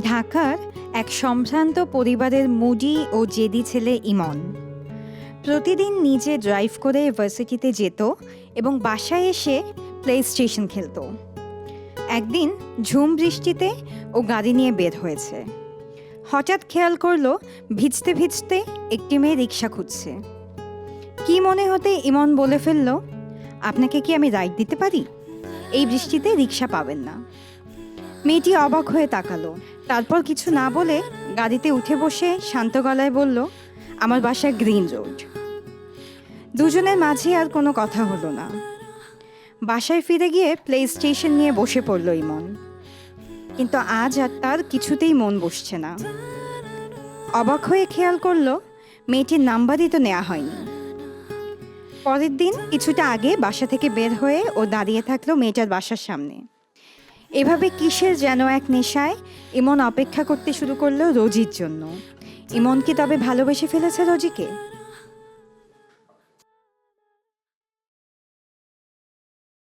ঢাকার এক সম্ভ্রান্ত পরিবারের মুডি ও জেদি ছেলে ইমন। প্রতিদিন নিজে ড্রাইভ করে ভার্সিটিতে যেত এবং বাসায় এসে প্লে স্টেশন খেলতো। একদিন ঝুম বৃষ্টিতে ও গাড়ি নিয়ে বের হয়েছে। হঠাৎ খেয়াল করল ভিজতে ভিজতে একটি মেয়ে রিক্সা খুঁজছে। কি মনে হতে ইমন বলে ফেলল, আপনাকে কি আমি রাইড দিতে পারি? এই বৃষ্টিতে রিক্সা পাবেন না। মেয়েটি অবাক হয়ে তাকালো। তারপর কিছু না বলে গাড়িতে উঠে বসে শান্ত গলায় বলল, আমার বাসা গ্রিন রোড। দুজনের মাঝে আর কোনো কথা হলো না। বাসায় ফিরে গিয়ে প্লে স্টেশন নিয়ে বসে পড়ল ইমন। কিন্তু আজ আর তার কিছুতেই মন বসছে না। অবাক হয়ে খেয়াল করল, মেয়েটির নাম্বারই তো নেওয়া হয়নি। পরের দিন কিছুটা আগে বাসা থেকে বের হয়ে ও দাঁড়িয়ে থাকল মেয়েটার বাসার সামনে। এভাবে কিসের যেন এক নেশায়? ইমন অপেক্ষা করতে শুরু করল রোজির জন্য। ইমন কি তবে ভালোবেসে ফেলেছে রোজিকে?